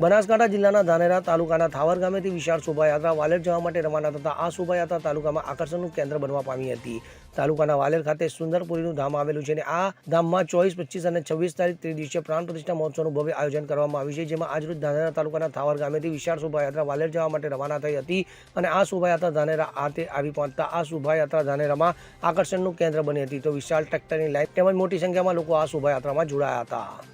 બનાસકાંઠા જિલ્લાના ધાનેરા તાલુકાના થાવર ગામેથી વિશાળ શોભાયાત્રા વાલેર જવા માટે રવાના થતા આ શોભાયાત્રા તાલુકામાં આકર્ષણનું કેન્દ્ર બનવા પામી હતી. તાલુકાના વાલેર ખાતે સુંદરપુરીનું ધામ આવેલું છે અને આ ધામમાં ચોવીસ, પચીસ અને છવ્વીસ તારીખ તે દિવસે પ્રાણ પ્રતિષ્ઠા મહોત્સવનું ભવ્ય આયોજન કરવામાં આવ્યું છે, જેમાં આજરોજ ધાનેરા તાલુકાના થાવર ગામેથી વિશાળ શોભાયાત્રા વાલેર જવા માટે રવાના થઈ હતી અને આ શોભાયાત્રા ધાનેરા આતે આવી પહોંચતા આ શોભાયાત્રા ધાનેરામાં આકર્ષણનું કેન્દ્ર બની હતી. તો વિશાળ ટ્રેક્ટરની લાઈન તેમજ મોટી સંખ્યામાં લોકો આ શોભાયાત્રામાં જોડાયા હતા.